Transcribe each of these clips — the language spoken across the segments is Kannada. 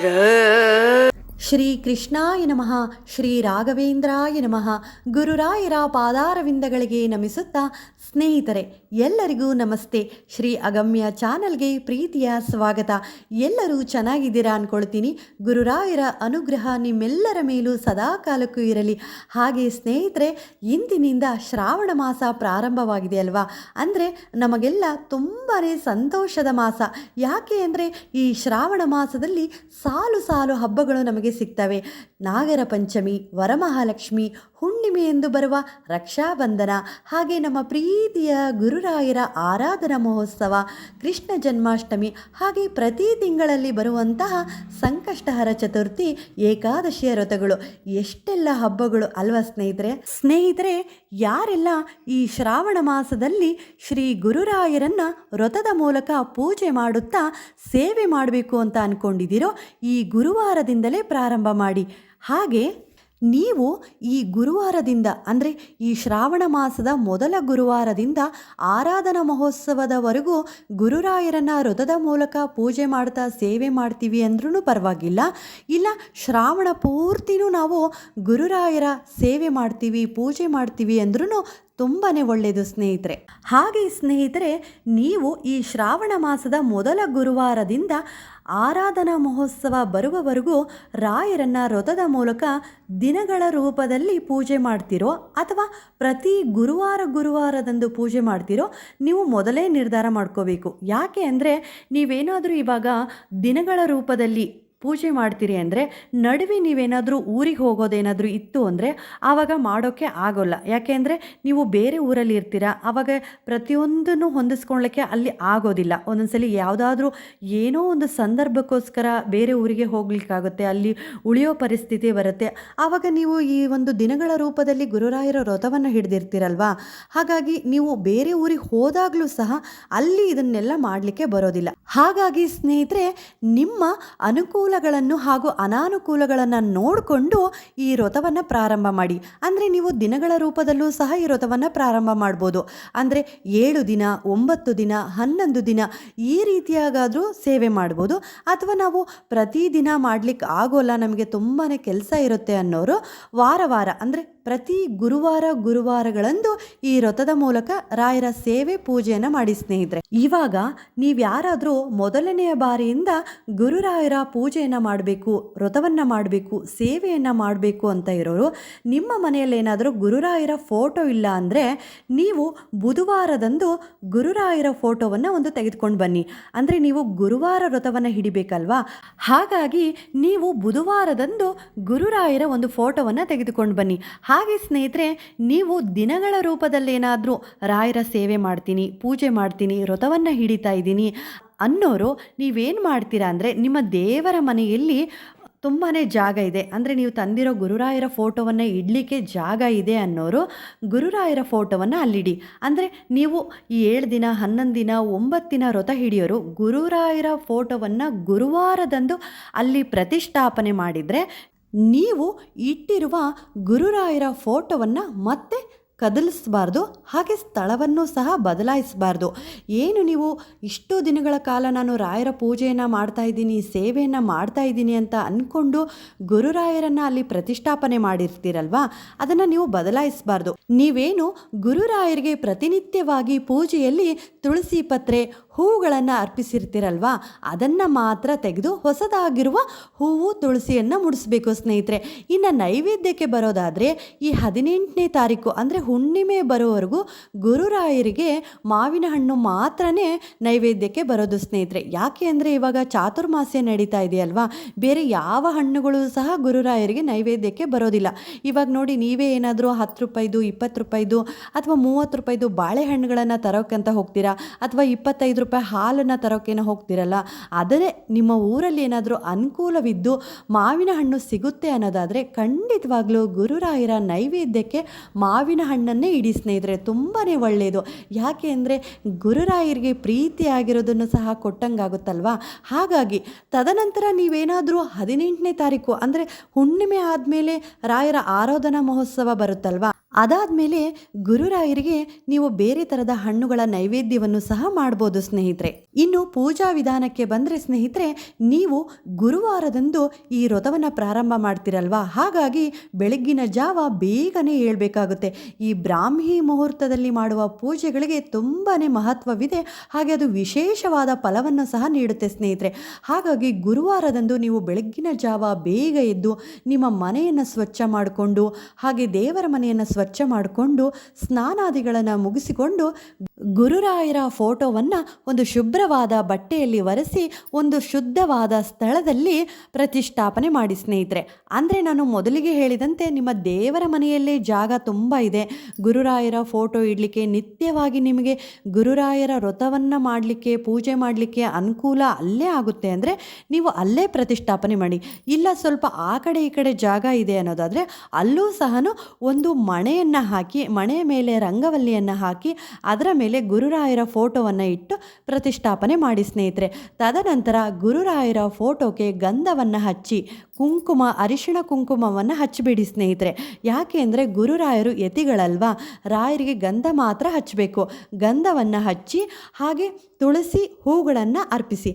ಶ್ರೀ ಕೃಷ್ಣಾಯ ನಮಃ ಶ್ರೀ ರಾಘವೇಂದ್ರಾಯ ನಮಃ ಗುರುರಾಯರ ಪಾದಾರವಿಂದಗಳಿಗೆ ನಮಿಸುತ್ತಾ ಸ್ನೇಹಿತರೆ, ಎಲ್ಲರಿಗೂ ನಮಸ್ತೆ. ಶ್ರೀ ಅಗಮ್ಯ ಚಾನಲ್ಗೆ ಪ್ರೀತಿಯ ಸ್ವಾಗತ. ಎಲ್ಲರೂ ಚೆನ್ನಾಗಿದ್ದೀರಾ ಅಂದ್ಕೊಳ್ತೀನಿ ಗುರುರಾಯರ ಅನುಗ್ರಹ ನಿಮ್ಮೆಲ್ಲರ ಮೇಲೂ ಸದಾ ಕಾಲಕ್ಕೂ ಇರಲಿ. ಹಾಗೆ ಸ್ನೇಹಿತರೆ, ಇಂದಿನಿಂದ ಶ್ರಾವಣ ಮಾಸ ಪ್ರಾರಂಭವಾಗಿದೆ ಅಲ್ವಾ? ಅಂದರೆ ನಮಗೆಲ್ಲ ತುಂಬಾ ಸಂತೋಷದ ಮಾಸ. ಯಾಕೆ ಅಂದರೆ ಈ ಶ್ರಾವಣ ಮಾಸದಲ್ಲಿ ಸಾಲು ಸಾಲು ಹಬ್ಬಗಳು ನಮಗೆ ಸಿಗ್ತವೆ. ನಾಗರ ಪಂಚಮಿ, ವರಮಹಾಲಕ್ಷ್ಮಿ, ಹುಣ್ಣಿಮೆ ಎಂದು ಬರುವ ರಕ್ಷಾಬಂಧನ, ಹಾಗೆ ನಮ್ಮ ಪ್ರೀತಿಯ ಗುರುರಾಯರ ಆರಾಧನಾ ಮಹೋತ್ಸವ, ಕೃಷ್ಣ ಜನ್ಮಾಷ್ಟಮಿ, ಹಾಗೆ ಪ್ರತಿ ತಿಂಗಳಲ್ಲಿ ಬರುವಂತಹ ಸಂಕಷ್ಟಹರ ಚತುರ್ಥಿ, ಏಕಾದಶಿಯ ವ್ರತಗಳು. ಎಷ್ಟೆಲ್ಲ ಹಬ್ಬಗಳು ಅಲ್ವಾ ಸ್ನೇಹಿತರೆ? ಸ್ನೇಹಿತರೆ, ಯಾರೆಲ್ಲ ಈ ಶ್ರಾವಣ ಮಾಸದಲ್ಲಿ ಶ್ರೀ ಗುರುರಾಯರನ್ನ ವ್ರತದ ಮೂಲಕ ಪೂಜೆ ಮಾಡುತ್ತಾ ಸೇವೆ ಮಾಡಬೇಕು ಅಂತ ಅಂದ್ಕೊಂಡಿದ್ದೀರೋ ಈ ಗುರುವಾರದಿಂದಲೇ ಪ್ರಾರಂಭ ಮಾಡಿ. ಹಾಗೆ ನೀವು ಈ ಗುರುವಾರದಿಂದ, ಅಂದರೆ ಈ ಶ್ರಾವಣ ಮಾಸದ ಮೊದಲ ಗುರುವಾರದಿಂದ ಆರಾಧನಾ ಮಹೋತ್ಸವದವರೆಗೂ ಗುರುರಾಯರನ್ನು ವ್ರತದ ಮೂಲಕ ಪೂಜೆ ಮಾಡ್ತಾ ಸೇವೆ ಮಾಡ್ತೀವಿ ಅಂದ್ರೂ ಪರವಾಗಿಲ್ಲ. ಇಲ್ಲ, ಶ್ರಾವಣ ಪೂರ್ತಿನೂ ನಾವು ಗುರುರಾಯರ ಸೇವೆ ಮಾಡ್ತೀವಿ, ಪೂಜೆ ಮಾಡ್ತೀವಿ ಅಂದ್ರೂ ತುಂಬಾ ಒಳ್ಳೆಯದು ಸ್ನೇಹಿತರೆ. ಹಾಗೆ ಸ್ನೇಹಿತರೆ, ನೀವು ಈ ಶ್ರಾವಣ ಮಾಸದ ಮೊದಲ ಗುರುವಾರದಿಂದ ಆರಾಧನಾ ಮಹೋತ್ಸವ ಬರುವವರೆಗೂ ರಾಯರನ್ನು ರಥದ ಮೂಲಕ ದಿನಗಳ ರೂಪದಲ್ಲಿ ಪೂಜೆ ಮಾಡ್ತಿರೋ ಅಥವಾ ಪ್ರತಿ ಗುರುವಾರ ಗುರುವಾರದಂದು ಪೂಜೆ ಮಾಡ್ತಿರೋ ನೀವು ಮೊದಲೇ ನಿರ್ಧಾರ ಮಾಡ್ಕೋಬೇಕು. ಯಾಕೆ ಅಂದರೆ ನೀವೇನಾದರೂ ಇವಾಗ ದಿನಗಳ ರೂಪದಲ್ಲಿ ಪೂಜೆ ಮಾಡ್ತೀರಿ ಅಂದರೆ ನಡುವೆ ನೀವೇನಾದರೂ ಊರಿಗೆ ಹೋಗೋದೇನಾದರೂ ಇತ್ತು ಅಂದರೆ ಆವಾಗ ಮಾಡೋಕ್ಕೆ ಆಗೋಲ್ಲ. ಯಾಕೆ ಅಂದರೆ ನೀವು ಬೇರೆ ಊರಲ್ಲಿ ಇರ್ತೀರ, ಆವಾಗ ಪ್ರತಿಯೊಂದನ್ನು ಹೊಂದಿಸ್ಕೊಳ್ಳೋಕ್ಕೆ ಅಲ್ಲಿ ಆಗೋದಿಲ್ಲ. ಒಂದೊಂದ್ಸಲಿ ಯಾವುದಾದ್ರೂ ಏನೋ ಒಂದು ಸಂದರ್ಭಕ್ಕೋಸ್ಕರ ಬೇರೆ ಊರಿಗೆ ಹೋಗ್ಲಿಕ್ಕಾಗುತ್ತೆ, ಅಲ್ಲಿ ಉಳಿಯೋ ಪರಿಸ್ಥಿತಿ ಬರುತ್ತೆ. ಆವಾಗ ನೀವು ಈ ಒಂದು ದಿನಗಳ ರೂಪದಲ್ಲಿ ಗುರುರಾಯರ ವ್ರತವನ್ನು ಹಿಡಿದಿರ್ತೀರಲ್ವಾ? ಹಾಗಾಗಿ ನೀವು ಬೇರೆ ಊರಿಗೆ ಹೋದಾಗಲೂ ಸಹ ಅಲ್ಲಿ ಇದನ್ನೆಲ್ಲ ಮಾಡಲಿಕ್ಕೆ ಬರೋದಿಲ್ಲ. ಹಾಗಾಗಿ ಸ್ನೇಹಿತರೆ, ನಿಮ್ಮ ಅನುಕೂಲಗಳನ್ನು ಹಾಗೂ ಅನಾನುಕೂಲಗಳನ್ನು ನೋಡಿಕೊಂಡು ಈ ವ್ರತವನ್ನು ಪ್ರಾರಂಭ ಮಾಡಿ. ಅಂದರೆ ನೀವು ದಿನಗಳ ರೂಪದಲ್ಲೂ ಸಹ ಈ ವ್ರತವನ್ನು ಪ್ರಾರಂಭ ಮಾಡ್ಬೋದು. ಅಂದರೆ ಏಳು ದಿನ, ಒಂಬತ್ತು ದಿನ, ಹನ್ನೊಂದು ದಿನ ಈ ರೀತಿಯಾಗಾದರೂ ಸೇವೆ ಮಾಡ್ಬೋದು. ಅಥವಾ ನಾವು ಪ್ರತಿದಿನ ಮಾಡಲಿಕ್ಕೆ ಆಗೋಲ್ಲ, ನಮಗೆ ತುಂಬಾ ಕೆಲಸ ಇರುತ್ತೆ ಅನ್ನೋರು ವಾರ ವಾರ, ಅಂದರೆ ಪ್ರತಿ ಗುರುವಾರ ಗುರುವಾರಗಳಂದು ಈ ವ್ರತದ ಮೂಲಕ ರಾಯರ ಸೇವೆ ಪೂಜೆಯನ್ನು ಮಾಡಿ ಸ್ನೇಹಿತರೆ. ಇವಾಗ ನೀವು ಯಾರಾದರೂ ಮೊದಲನೆಯ ಬಾರಿಯಿಂದ ಗುರುರಾಯರ ಪೂಜೆಯನ್ನು ಮಾಡಬೇಕು ವ್ರತವನ್ನು ಮಾಡಬೇಕು, ಸೇವೆಯನ್ನು ಮಾಡಬೇಕು ಅಂತ ಇರೋರು, ನಿಮ್ಮ ಮನೆಯಲ್ಲಿ ಏನಾದರೂ ಗುರುರಾಯರ ಫೋಟೋ ಇಲ್ಲ ಅಂದರೆ ನೀವು ಬುಧವಾರದಂದು ಗುರುರಾಯರ ಫೋಟೋವನ್ನು ಒಂದು ತೆಗೆದುಕೊಂಡು ಬನ್ನಿ. ಅಂದರೆ ನೀವು ಗುರುವಾರ ವ್ರತವನ್ನು ಹಿಡಿಬೇಕಲ್ವಾ? ಹಾಗಾಗಿ ನೀವು ಬುಧವಾರದಂದು ಗುರುರಾಯರ ಒಂದು ಫೋಟೋವನ್ನು ತೆಗೆದುಕೊಂಡು ಬನ್ನಿ. ಹಾಗೆ ಸ್ನೇಹಿತರೆ, ನೀವು ದಿನಗಳ ರೂಪದಲ್ಲೇನಾದರೂ ರಾಯರ ಸೇವೆ ಮಾಡ್ತೀನಿ, ಪೂಜೆ ಮಾಡ್ತೀನಿ, ವ್ರತವನ್ನು ಹಿಡಿತಾ ಇದ್ದೀನಿ ಅನ್ನೋರು ನೀವೇನು ಮಾಡ್ತೀರಾ ಅಂದರೆ ನಿಮ್ಮ ದೇವರ ಮನೆಯಲ್ಲಿ ತುಂಬಾ ಜಾಗ ಇದೆ. ಅಂದರೆ ನೀವು ತಂದಿರೋ ಗುರುರಾಯರ ಫೋಟೋವನ್ನು ಇಡಲಿಕ್ಕೆ ಜಾಗ ಇದೆ ಅನ್ನೋರು ಗುರುರಾಯರ ಫೋಟೋವನ್ನು ಅಲ್ಲಿಡಿ. ಅಂದರೆ ನೀವು ಏಳು ದಿನ, ಹನ್ನೊಂದು ದಿನ, ಒಂಬತ್ತು ದಿನ ವ್ರತ ಹಿಡಿಯೋರು ಗುರುರಾಯರ ಫೋಟೋವನ್ನು ಗುರುವಾರದಂದು ಅಲ್ಲಿ ಪ್ರತಿಷ್ಠಾಪನೆ ಮಾಡಿದರೆ ನೀವು ಇಟ್ಟಿರುವ ಗುರುರಾಯರ ಫೋಟೋವನ್ನು ಮತ್ತೆ ಕದಲಿಸಬಾರ್ದು, ಹಾಗೆ ಸ್ಥಳವನ್ನು ಸಹ ಬದಲಾಯಿಸಬಾರ್ದು. ಏನು ನೀವು ಇಷ್ಟು ದಿನಗಳ ಕಾಲ ನಾನು ರಾಯರ ಪೂಜೆಯನ್ನು ಮಾಡ್ತಾ ಇದ್ದೀನಿ, ಸೇವೆಯನ್ನು ಮಾಡ್ತಾ ಇದ್ದೀನಿ ಅಂತ ಅಂದ್ಕೊಂಡು ಗುರುರಾಯರನ್ನು ಅಲ್ಲಿ ಪ್ರತಿಷ್ಠಾಪನೆ ಮಾಡಿರ್ತೀರಲ್ವಾ? ಅದನ್ನು ನೀವು ಬದಲಾಯಿಸಬಾರ್ದು. ನೀವೇನು ಗುರುರಾಯರಿಗೆ ಪ್ರತಿನಿತ್ಯವಾಗಿ ಪೂಜೆಯಲ್ಲಿ ತುಳಸಿ ಪತ್ರೆ ಹೂಗಳನ್ನು ಅರ್ಪಿಸಿರ್ತೀರಲ್ವಾ? ಅದನ್ನು ಮಾತ್ರ ತೆಗೆದು ಹೊಸದಾಗಿರುವ ಹೂವು ತುಳಸಿಯನ್ನು ಮುಡಿಸ್ಬೇಕು ಸ್ನೇಹಿತರೆ. ಇನ್ನು ನೈವೇದ್ಯಕ್ಕೆ ಬರೋದಾದರೆ ಈ ಹದಿನೆಂಟನೇ ತಾರೀಕು, ಅಂದರೆ ಹುಣ್ಣಿಮೆ ಬರೋವರೆಗೂ ಗುರುರಾಯರಿಗೆ ಮಾವಿನ ಹಣ್ಣು ಮಾತ್ರನೇ ನೈವೇದ್ಯಕ್ಕೆ ಬರೋದು ಸ್ನೇಹಿತರೆ. ಯಾಕೆ ಅಂದರೆ ಇವಾಗ ಚಾತುರ್ಮಾಸ್ಯ ನಡೀತಾ ಇದೆಯಲ್ವಾ? ಬೇರೆ ಯಾವ ಹಣ್ಣುಗಳು ಸಹ ಗುರುರಾಯರಿಗೆ ನೈವೇದ್ಯಕ್ಕೆ ಬರೋದಿಲ್ಲ. ಇವಾಗ ನೋಡಿ, ನೀವೇ ಏನಾದರೂ ಹತ್ತು ರೂಪಾಯಿದು, ಇಪ್ಪತ್ತು ರೂಪಾಯಿದು ಅಥವಾ ಮೂವತ್ತು ರೂಪಾಯಿದು ಬಾಳೆಹಣ್ಣುಗಳನ್ನು ತರೋಕ್ಕಂತ ಹೋಗ್ತೀರಾ? ಅಥವಾ ಇಪ್ಪತ್ತೈದು ರೂಪಾಯಿ ಹಾಲನ್ನು ತರೋಕ್ಕೇನೋ ಹೋಗ್ತಿರಲ್ಲ, ಆದರೆ ನಿಮ್ಮ ಊರಲ್ಲಿ ಏನಾದರೂ ಅನುಕೂಲವಿದ್ದು ಮಾವಿನ ಹಣ್ಣು ಸಿಗುತ್ತೆ ಅನ್ನೋದಾದರೆ ಖಂಡಿತವಾಗ್ಲೂ ಗುರುರಾಯರ ನೈವೇದ್ಯಕ್ಕೆ ಮಾವಿನ ಹಣ್ಣನ್ನೇ ಇಡಿ ಸ್ನೇಹಿತರೆ ತುಂಬಾ ಒಳ್ಳೆಯದು ಯಾಕೆ ಅಂದರೆ ಗುರುರಾಯರಿಗೆ ಪ್ರೀತಿಯಾಗಿರೋದನ್ನು ಸಹ ಕೊಟ್ಟಂಗಾಗುತ್ತಲ್ವಾ? ಹಾಗಾಗಿ ತದನಂತರ ನೀವೇನಾದರೂ ಹದಿನೆಂಟನೇ ತಾರೀಕು ಅಂದರೆ ಹುಣ್ಣಿಮೆ ಆದಮೇಲೆ ರಾಯರ ಆರಾಧನಾ ಮಹೋತ್ಸವ ಬರುತ್ತಲ್ವಾ? ಅದಾದಮೇಲೆ ಗುರುರಾಯರಿಗೆ ನೀವು ಬೇರೆ ಥರದ ಹಣ್ಣುಗಳ ನೈವೇದ್ಯವನ್ನು ಸಹ ಮಾಡ್ಬೋದು ಸ್ನೇಹಿತರೆ. ಇನ್ನು ಪೂಜಾ ವಿಧಾನಕ್ಕೆ ಬಂದರೆ ಸ್ನೇಹಿತರೆ, ನೀವು ಗುರುವಾರದಂದು ಈ ವ್ರತವನ್ನು ಪ್ರಾರಂಭ ಮಾಡ್ತಿರಲ್ವಾ? ಹಾಗಾಗಿ ಬೆಳಗ್ಗಿನ ಜಾವ ಬೇಗನೆ ಏಳಬೇಕಾಗುತ್ತೆ. ಈ ಬ್ರಾಹ್ಮಿ ಮುಹೂರ್ತದಲ್ಲಿ ಮಾಡುವ ಪೂಜೆಗಳಿಗೆ ತುಂಬಾ ಮಹತ್ವವಿದೆ. ಹಾಗೆ ಅದು ವಿಶೇಷವಾದ ಫಲವನ್ನು ಸಹ ನೀಡುತ್ತೆ ಸ್ನೇಹಿತರೆ. ಹಾಗಾಗಿ ಗುರುವಾರದಂದು ನೀವು ಬೆಳಗ್ಗಿನ ಜಾವ ಬೇಗ ಎದ್ದು ನಿಮ್ಮ ಮನೆಯನ್ನು ಸ್ವಚ್ಛ ಮಾಡಿಕೊಂಡು, ಹಾಗೆ ದೇವರ ಮನೆಯನ್ನು ಸ್ವಚ್ಛ ಮಾಡಿಕೊಂಡು ಸ್ನಾನಾದಿಗಳನ್ನು ಮುಗಿಸಿಕೊಂಡು ಗುರುರಾಯರ ಫೋಟೋವನ್ನು ಒಂದು ಶುಭ್ರವಾದ ಬಟ್ಟೆಯಲ್ಲಿ ಒರೆಸಿ ಒಂದು ಶುದ್ಧವಾದ ಸ್ಥಳದಲ್ಲಿ ಪ್ರತಿಷ್ಠಾಪನೆ ಮಾಡಿ ಸ್ನೇಹಿತರೆ. ಅಂದರೆ ನಾನು ಮೊದಲಿಗೆ ಹೇಳಿದಂತೆ ನಿಮ್ಮ ದೇವರ ಮನೆಯಲ್ಲೇ ಜಾಗ ತುಂಬ ಇದೆ. ಗುರುರಾಯರ ಫೋಟೋ ಇಡಲಿಕ್ಕೆ ನಿತ್ಯವಾಗಿ ನಿಮಗೆ ಗುರುರಾಯರ ವ್ರತವನ್ನು ಮಾಡಲಿಕ್ಕೆ, ಪೂಜೆ ಮಾಡಲಿಕ್ಕೆ ಅನುಕೂಲ ಅಲ್ಲೇ ಆಗುತ್ತೆ ಅಂದರೆ ನೀವು ಅಲ್ಲೇ ಪ್ರತಿಷ್ಠಾಪನೆ ಮಾಡಿ. ಇಲ್ಲ ಸ್ವಲ್ಪ ಆ ಕಡೆ ಈ ಕಡೆ ಜಾಗ ಇದೆ ಅನ್ನೋದಾದರೆ ಅಲ್ಲೂ ಸಹ ಒಂದು ಮಣೆಯನ್ನು ಹಾಕಿ ಮಣೆಯ ಮೇಲೆ ರಂಗವಲ್ಲಿಯನ್ನು ಹಾಕಿ, ಅದರ ಮೇಲೆ ಗುರುರಾಯರ ಫೋಟೋವನ್ನು ಇಟ್ಟು ಪ್ರತಿಷ್ಠಾಪನೆ ಮಾಡಿ ಸ್ನೇಹಿತರೆ. ತದನಂತರ ಗುರುರಾಯರ ಫೋಟೋಗೆ ಗಂಧವನ್ನು ಹಚ್ಚಿ, ಕುಂಕುಮ, ಅರಿಶಿಣ ಕುಂಕುಮವನ್ನು ಹಚ್ಚಿಬಿಡಿ ಸ್ನೇಹಿತರೆ. ಯಾಕೆ ಅಂದರೆ ಗುರುರಾಯರು ಯತಿಗಳಲ್ವಾ? ರಾಯರಿಗೆ ಗಂಧ ಮಾತ್ರ ಹಚ್ಚಬೇಕು ಗಂಧವನ್ನು ಹಚ್ಚಿ, ಹಾಗೆ ತುಳಸಿ ಹೂಗಳನ್ನು ಅರ್ಪಿಸಿ.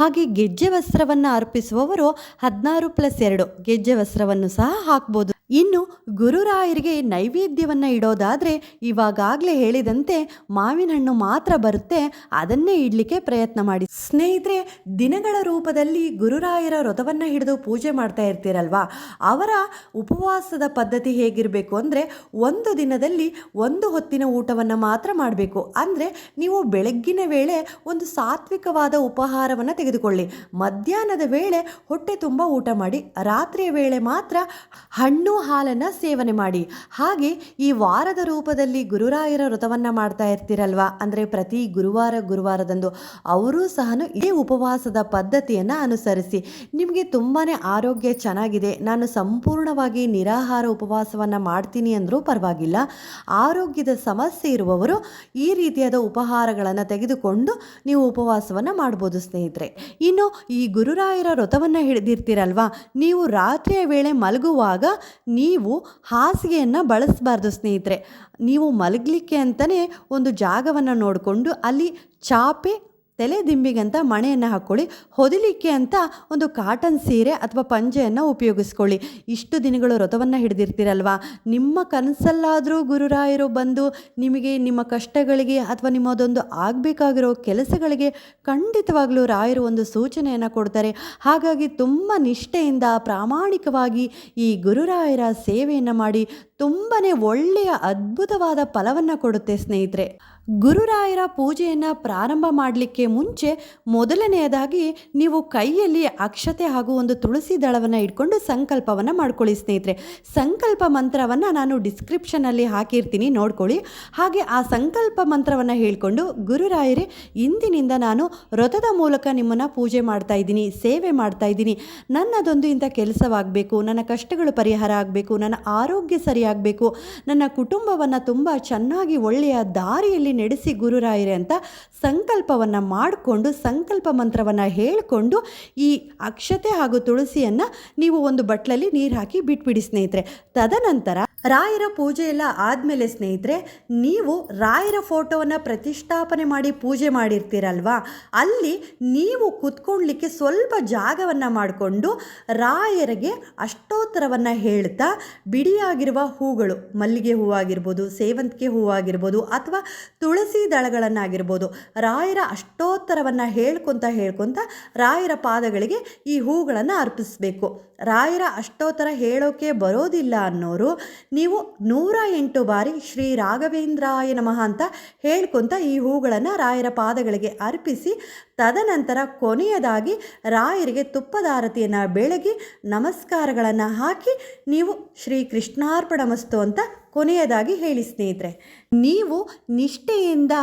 ಹಾಗೆ ಗೆಜ್ಜೆ ವಸ್ತ್ರವನ್ನು ಅರ್ಪಿಸುವವರು ಹದಿನಾರು ಪ್ಲಸ್ ಎರಡು. ಗೆಜ್ಜೆ ವಸ್ತ್ರವನ್ನು ಸಹ ಹಾಕ್ಬೋದು ಇನ್ನು ಗುರುರಾಯರಿಗೆ ನೈವೇದ್ಯವನ್ನು ಇಡೋದಾದರೆ ಇವಾಗಾಗಲೇ ಹೇಳಿದಂತೆ ಮಾವಿನ ಹಣ್ಣು ಮಾತ್ರ ಬರುತ್ತೆ, ಅದನ್ನೇ ಇಡಲಿಕ್ಕೆ ಪ್ರಯತ್ನ ಮಾಡಿ. ಸ್ನೇಹಿತರೆ, ದಿನಗಳ ರೂಪದಲ್ಲಿ ಗುರುರಾಯರ ವ್ರತವನ್ನು ಹಿಡಿದು ಪೂಜೆ ಮಾಡ್ತಾ ಇರ್ತೀರಲ್ವಾ? ಅವರ ಉಪವಾಸದ ಪದ್ಧತಿ ಹೇಗಿರಬೇಕು ಅಂದರೆ ಒಂದು ದಿನದಲ್ಲಿ ಒಂದು ಹೊತ್ತಿನ ಊಟವನ್ನು ಮಾತ್ರ ಮಾಡಬೇಕು. ಅಂದರೆ ನೀವು ಬೆಳಗ್ಗಿನ ವೇಳೆ ಒಂದು ಸಾತ್ವಿಕವಾದ ಉಪಹಾರವನ್ನು ತೆಗೆದುಕೊಳ್ಳಿ. ಮಧ್ಯಾಹ್ನದ ವೇಳೆ ಹೊಟ್ಟೆ ತುಂಬ ಊಟ ಮಾಡಿ, ರಾತ್ರಿಯ ವೇಳೆ ಮಾತ್ರ ಹಣ್ಣು ಹಾಲನ್ನು ಸೇವನೆ ಮಾಡಿ. ಹಾಗೆ ಈ ವಾರದ ರೂಪದಲ್ಲಿ ಗುರುರಾಯರ ವ್ರತವನ್ನು ಮಾಡ್ತಾ ಇರ್ತೀರಲ್ವಾ? ಅಂದರೆ ಪ್ರತಿ ಗುರುವಾರ ಗುರುವಾರದಂದು ಅವರೂ ಸಹ ಇದೇ ಉಪವಾಸದ ಪದ್ಧತಿಯನ್ನು ಅನುಸರಿಸಿ. ನಿಮಗೆ ತುಂಬಾ ಆರೋಗ್ಯ ಚೆನ್ನಾಗಿದೆ. ನಾನು ಸಂಪೂರ್ಣವಾಗಿ ನಿರಾಹಾರ ಉಪವಾಸವನ್ನು ಮಾಡ್ತೀನಿ ಅಂದರೂ ಪರವಾಗಿಲ್ಲ. ಆರೋಗ್ಯದ ಸಮಸ್ಯೆ ಇರುವವರು ಈ ರೀತಿಯಾದ ಉಪಹಾರಗಳನ್ನು ತೆಗೆದುಕೊಂಡು ನೀವು ಉಪವಾಸವನ್ನು ಮಾಡ್ಬೋದು ಸ್ನೇಹಿತರೆ. ಇನ್ನು ಈ ಗುರುರಾಯರ ವ್ರತವನ್ನು ಹಿಡಿದಿರ್ತೀರಲ್ವಾ? ನೀವು ರಾತ್ರಿಯ ವೇಳೆ ಮಲಗುವಾಗ ನೀವು ಹಾಸಿಗೆಯನ್ನು ಬಳಸಬಾರ್ದು ಸ್ನೇಹಿತರೆ. ನೀವು ಮಲಗಲಿಕ್ಕೆ ಅಂತಲೇ ಒಂದು ಜಾಗವನ್ನು ನೋಡಿಕೊಂಡು ಅಲ್ಲಿ ಚಾಪೆ ತಲೆ ದಿಂಬಿಗಂತ ಮಣೆಯನ್ನು ಹಾಕ್ಕೊಳ್ಳಿ ಹೊದಿಲಿಕ್ಕೆ ಅಂತ ಒಂದು ಕಾಟನ್ ಸೀರೆ ಅಥವಾ ಪಂಜೆಯನ್ನು ಉಪಯೋಗಿಸ್ಕೊಳ್ಳಿ. ಇಷ್ಟು ದಿನಗಳು ವ್ರತವನ್ನು ಹಿಡಿದಿರ್ತೀರಲ್ವಾ? ನಿಮ್ಮ ಕನಸಲ್ಲಾದರೂ ಗುರುರಾಯರು ಬಂದು ನಿಮಗೆ ನಿಮ್ಮ ಕಷ್ಟಗಳಿಗೆ ಅಥವಾ ನಿಮ್ಮದೊಂದು ಆಗಬೇಕಾಗಿರೋ ಕೆಲಸಗಳಿಗೆ ಖಂಡಿತವಾಗಲೂ ರಾಯರು ಒಂದು ಸೂಚನೆಯನ್ನು ಕೊಡ್ತಾರೆ. ಹಾಗಾಗಿ ತುಂಬ ನಿಷ್ಠೆಯಿಂದ, ಪ್ರಾಮಾಣಿಕವಾಗಿ ಈ ಗುರುರಾಯರ ಸೇವೆಯನ್ನು ಮಾಡಿ ತುಂಬಾ ಒಳ್ಳೆಯ ಅದ್ಭುತವಾದ ಫಲವನ್ನು ಕೊಡುತ್ತೆ ಸ್ನೇಹಿತರೆ. ಗುರುರಾಯರ ಪೂಜೆಯನ್ನು ಪ್ರಾರಂಭ ಮಾಡಲಿಕ್ಕೆ ಮುಂಚೆ ಮೊದಲನೆಯದಾಗಿ ನೀವು ಕೈಯಲ್ಲಿ ಅಕ್ಷತೆ ಹಾಗೂ ಒಂದು ತುಳಸಿ ದಳವನ್ನು ಇಟ್ಕೊಂಡು ಸಂಕಲ್ಪವನ್ನು ಮಾಡ್ಕೊಳ್ಳಿ ಸ್ನೇಹಿತರೆ. ಸಂಕಲ್ಪ ಮಂತ್ರವನ್ನು ನಾನು ಡಿಸ್ಕ್ರಿಪ್ಷನಲ್ಲಿ ಹಾಕಿರ್ತೀನಿ, ನೋಡ್ಕೊಳ್ಳಿ. ಹಾಗೆ ಆ ಸಂಕಲ್ಪ ಮಂತ್ರವನ್ನು ಹೇಳಿಕೊಂಡು ಗುರುರಾಯರೇ, ಇಂದಿನಿಂದ ನಾನು ವ್ರತದ ಮೂಲಕ ನಿಮ್ಮನ್ನು ಪೂಜೆ ಮಾಡ್ತಾ ಇದ್ದೀನಿ, ಸೇವೆ ಮಾಡ್ತಾ ಇದ್ದೀನಿ. ನನ್ನದೊಂದು ಇಂಥ ಕೆಲಸವಾಗಬೇಕು, ನನ್ನ ಕಷ್ಟಗಳು ಪರಿಹಾರ ಆಗಬೇಕು, ನನ್ನ ಆರೋಗ್ಯ ಸರಿಯಾಗಬೇಕು, ನನ್ನ ಕುಟುಂಬವನ್ನು ತುಂಬ ಚೆನ್ನಾಗಿ ಒಳ್ಳೆಯ ದಾರಿಯಲ್ಲಿ ನಡೆಸಿ ಗುರುರಾಯರೆ ಅಂತ ಸಂಕಲ್ಪವನ್ನು ಮಾಡಿಕೊಂಡು, ಸಂಕಲ್ಪ ಮಂತ್ರವನ್ನು ಹೇಳಿಕೊಂಡು ಈ ಅಕ್ಷತೆ ಹಾಗೂ ತುಳಸಿಯನ್ನು ನೀವು ಒಂದು ಬಟ್ಲಲ್ಲಿ ನೀರು ಹಾಕಿ ಬಿಟ್ಬಿಡಿ ಸ್ನೇಹಿತರೆ. ತದನಂತರ ರಾಯರ ಪೂಜೆ ಎಲ್ಲ ಆದಮೇಲೆ ಸ್ನೇಹಿತರೆ, ನೀವು ರಾಯರ ಫೋಟೋವನ್ನು ಪ್ರತಿಷ್ಠಾಪನೆ ಮಾಡಿ ಪೂಜೆ ಮಾಡಿರ್ತೀರಲ್ವಾ? ಅಲ್ಲಿ ನೀವು ಕುತ್ಕೊಳ್ಳಿಕ್ಕೆ ಸ್ವಲ್ಪ ಜಾಗವನ್ನು ಮಾಡಿಕೊಂಡು ರಾಯರಿಗೆ ಅಷ್ಟೋತ್ತರವನ್ನು ಹೇಳ್ತಾ ಬಿಡಿಯಾಗಿರುವ ಹೂಗಳು, ಮಲ್ಲಿಗೆ ಹೂವಾಗಿರ್ಬೋದು ಸೇವಂತಿಗೆ ಹೂವಾಗಿರ್ಬೋದು ಅಥವಾ ತುಳಸಿ ದಳಗಳನ್ನಾಗಿರ್ಬೋದು, ರಾಯರ ಅಷ್ಟೋತ್ತರವನ್ನು ಹೇಳ್ಕೊತ ಹೇಳ್ಕೊತ ರಾಯರ ಪಾದಗಳಿಗೆ ಈ ಹೂಗಳನ್ನು ಅರ್ಪಿಸಬೇಕು. ರಾಯರ ಅಷ್ಟೋತ್ತರ ಹೇಳೋಕೆ ಬರೋದಿಲ್ಲ ಅನ್ನೋರು ನೀವು ನೂರ ಎಂಟು ಬಾರಿ ಶ್ರೀ ರಾಘವೇಂದ್ರಾಯ ನಮಃ ಅಂತ ಹೇಳ್ಕೊತ ಈ ಹೂಗಳನ್ನು ರಾಯರ ಪಾದಗಳಿಗೆ ಅರ್ಪಿಸಿ, ತದನಂತರ ಕೊನೆಯದಾಗಿ ರಾಯರಿಗೆ ತುಪ್ಪದಾರತಿಯನ್ನು ಬೆಳಗಿ ನಮಸ್ಕಾರಗಳನ್ನು ಹಾಕಿ, ನೀವು ಶ್ರೀ ಕೃಷ್ಣಾರ್ಪಣಮಸ್ತು ಅಂತ ಕೊನೆಯದಾಗಿ ಹೇಳಿ ಸ್ನೇಹಿತರೆ, ನೀವು ನಿಷ್ಠೆಯಿಂದ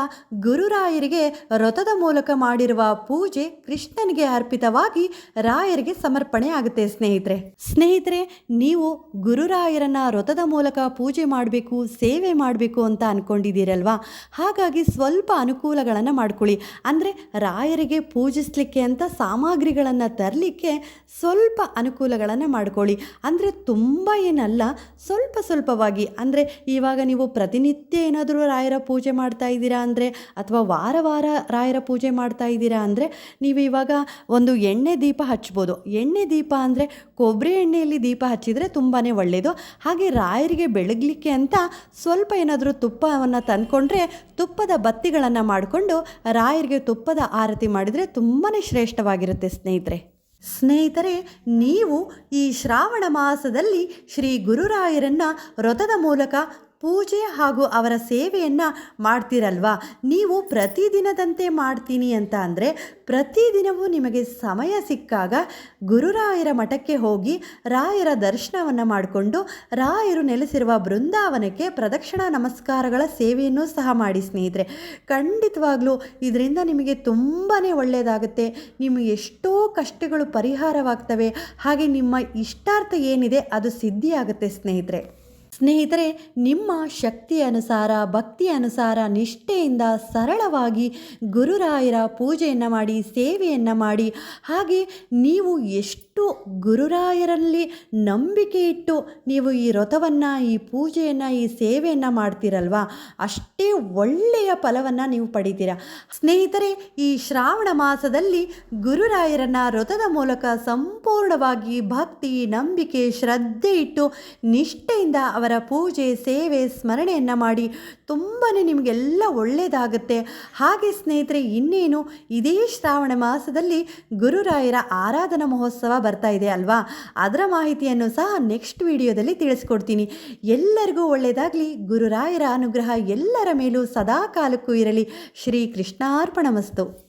ಗುರುರಾಯರಿಗೆ ವ್ರತದ ಮೂಲಕ ಮಾಡಿರುವ ಪೂಜೆ ಕೃಷ್ಣನಿಗೆ ಅರ್ಪಿತವಾಗಿ ರಾಯರಿಗೆ ಸಮರ್ಪಣೆ ಆಗುತ್ತೆ ಸ್ನೇಹಿತರೆ. ಸ್ನೇಹಿತರೆ, ನೀವು ಗುರುರಾಯರನ್ನ ವ್ರತದ ಮೂಲಕ ಪೂಜೆ ಮಾಡಬೇಕು, ಸೇವೆ ಮಾಡಬೇಕು ಅಂತ ಅಂದ್ಕೊಂಡಿದ್ದೀರಲ್ವಾ ಹಾಗಾಗಿ ಸ್ವಲ್ಪ ಅನುಕೂಲಗಳನ್ನು ಮಾಡ್ಕೊಳ್ಳಿ. ಅಂದರೆ ರಾಯರಿಗೆ ಪೂಜಿಸಲಿಕ್ಕೆ ಅಂತ ಸಾಮಗ್ರಿಗಳನ್ನು ತರಲಿಕ್ಕೆ ಸ್ವಲ್ಪ ಅನುಕೂಲಗಳನ್ನು ಮಾಡ್ಕೊಳ್ಳಿ. ಅಂದರೆ ತುಂಬ ಏನಲ್ಲ, ಸ್ವಲ್ಪ ಸ್ವಲ್ಪವಾಗಿ. ಅಂದರೆ ಇವಾಗ ನೀವು ಪ್ರತಿನಿತ್ಯ ಏನಾದರೂ ರಾಯರ ಪೂಜೆ ಮಾಡ್ತಾ ಇದ್ದೀರಾ ಅಂದರೆ, ಅಥವಾ ವಾರ ವಾರ ರಾಯರ ಪೂಜೆ ಮಾಡ್ತಾ ಇದ್ದೀರಾ ಅಂದರೆ, ನೀವು ಇವಾಗ ಒಂದು ಎಣ್ಣೆ ದೀಪ ಹಚ್ಬೋದು. ಎಣ್ಣೆ ದೀಪ ಅಂದರೆ ಕೊಬ್ಬರಿ ಎಣ್ಣೆಯಲ್ಲಿ ದೀಪ ಹಚ್ಚಿದರೆ ತುಂಬಾ ಒಳ್ಳೆಯದು ಹಾಗೆ ರಾಯರಿಗೆ ಬೆಳಗಲಿಕ್ಕೆ ಅಂತ ಸ್ವಲ್ಪ ಏನಾದರೂ ತುಪ್ಪವನ್ನು ತಂದ್ಕೊಂಡ್ರೆ ತುಪ್ಪದ ಬತ್ತಿಗಳನ್ನು ಮಾಡಿಕೊಂಡು ರಾಯರಿಗೆ ತುಪ್ಪದ ಆರತಿ ಮಾಡಿದರೆ ತುಂಬಾ ಶ್ರೇಷ್ಠವಾಗಿರುತ್ತೆ ಸ್ನೇಹಿತರೆ. ಸ್ನೇಹಿತರೆ ನೀವು ಈ ಶ್ರಾವಣ ಮಾಸದಲ್ಲಿ ಶ್ರೀ ಗುರುರಾಯರನ್ನು ವ್ರತದ ಮೂಲಕ ಪೂಜೆ ಹಾಗೂ ಅವರ ಸೇವೆಯನ್ನು ಮಾಡ್ತೀರಲ್ವಾ? ನೀವು ಪ್ರತಿದಿನದಂತೆ ಮಾಡ್ತೀನಿ ಅಂತ ಅಂದರೆ ಪ್ರತಿದಿನವೂ ನಿಮಗೆ ಸಮಯ ಸಿಕ್ಕಾಗ ಗುರುರಾಯರ ಮಠಕ್ಕೆ ಹೋಗಿ ರಾಯರ ದರ್ಶನವನ್ನು ಮಾಡಿಕೊಂಡು ರಾಯರು ನೆಲೆಸಿರುವ ಬೃಂದಾವನಕ್ಕೆ ಪ್ರದಕ್ಷಿಣಾ ನಮಸ್ಕಾರಗಳ ಸೇವೆಯನ್ನು ಸಹ ಮಾಡಿ ಸ್ನೇಹಿತರೆ. ಖಂಡಿತವಾಗ್ಲೂ ಇದರಿಂದ ನಿಮಗೆ ತುಂಬಾ ಒಳ್ಳೆಯದಾಗುತ್ತೆ ನಿಮ್ಮ ಎಷ್ಟೋ ಕಷ್ಟಗಳು ಪರಿಹಾರವಾಗ್ತವೆ. ಹಾಗೆ ನಿಮ್ಮ ಇಷ್ಟಾರ್ಥ ಏನಿದೆ ಅದು ಸಿದ್ಧಿಯಾಗುತ್ತೆ ಸ್ನೇಹಿತರೆ. ಸ್ನೇಹಿತರೆ, ನಿಮ್ಮ ಶಕ್ತಿ ಅನುಸಾರ ಭಕ್ತಿ ಅನುಸಾರ, ನಿಷ್ಠೆಯಿಂದ ಸರಳವಾಗಿ ಗುರುರಾಯರ ಪೂಜೆಯನ್ನು ಮಾಡಿ, ಸೇವೆಯನ್ನು ಮಾಡಿ, ಹಾಗೆ ನೀವು ಎಷ್ಟು ಗುರುರಾಯರಲ್ಲಿ ನಂಬಿಕೆ ಇಟ್ಟು ನೀವು ಈ ವ್ರತವನ್ನು, ಈ ಪೂಜೆಯನ್ನು, ಈ ಸೇವೆಯನ್ನು ಮಾಡ್ತೀರಲ್ವಾ? ಅಷ್ಟೇ ಒಳ್ಳೆಯ ಫಲವನ್ನು ನೀವು ಪಡಿತೀರ. ಸ್ನೇಹಿತರೆ, ಈ ಶ್ರಾವಣ ಮಾಸದಲ್ಲಿ ಗುರುರಾಯರನ್ನು ವ್ರತದ ಮೂಲಕ ಸಂಪೂರ್ಣವಾಗಿ ಭಕ್ತಿ, ನಂಬಿಕೆ, ಶ್ರದ್ಧೆ ಇಟ್ಟು ನಿಷ್ಠೆಯಿಂದ ಅವರ ಪೂಜೆ, ಸೇವೆ, ಸ್ಮರಣೆಯನ್ನು ಮಾಡಿ ತುಂಬಾ ನಿಮಗೆಲ್ಲ ಒಳ್ಳೆಯದಾಗುತ್ತೆ ಹಾಗೆ ಸ್ನೇಹಿತರೆ, ಇನ್ನೇನು ಇದೇ ಶ್ರಾವಣ ಮಾಸದಲ್ಲಿ ಗುರುರಾಯರ ಆರಾಧನಾ ಮಹೋತ್ಸವ ಬರ್ತಾ ಇದೆ ಅಲ್ವಾ? ಅದರ ಮಾಹಿತಿಯನ್ನು ಸಹ ನೆಕ್ಸ್ಟ್ ವಿಡಿಯೋದಲ್ಲಿ ತಿಳಿಸ್ಕೊಡ್ತೀನಿ. ಎಲ್ಲರಿಗೂ ಒಳ್ಳೆಯದಾಗಲಿ ಗುರುರಾಯರ ಅನುಗ್ರಹ ಎಲ್ಲರ ಮೇಲೂ ಸದಾ ಕಾಲಕ್ಕೂ ಇರಲಿ. ಶ್ರೀ ಕೃಷ್ಣಾರ್ಪಣಮಸ್ತು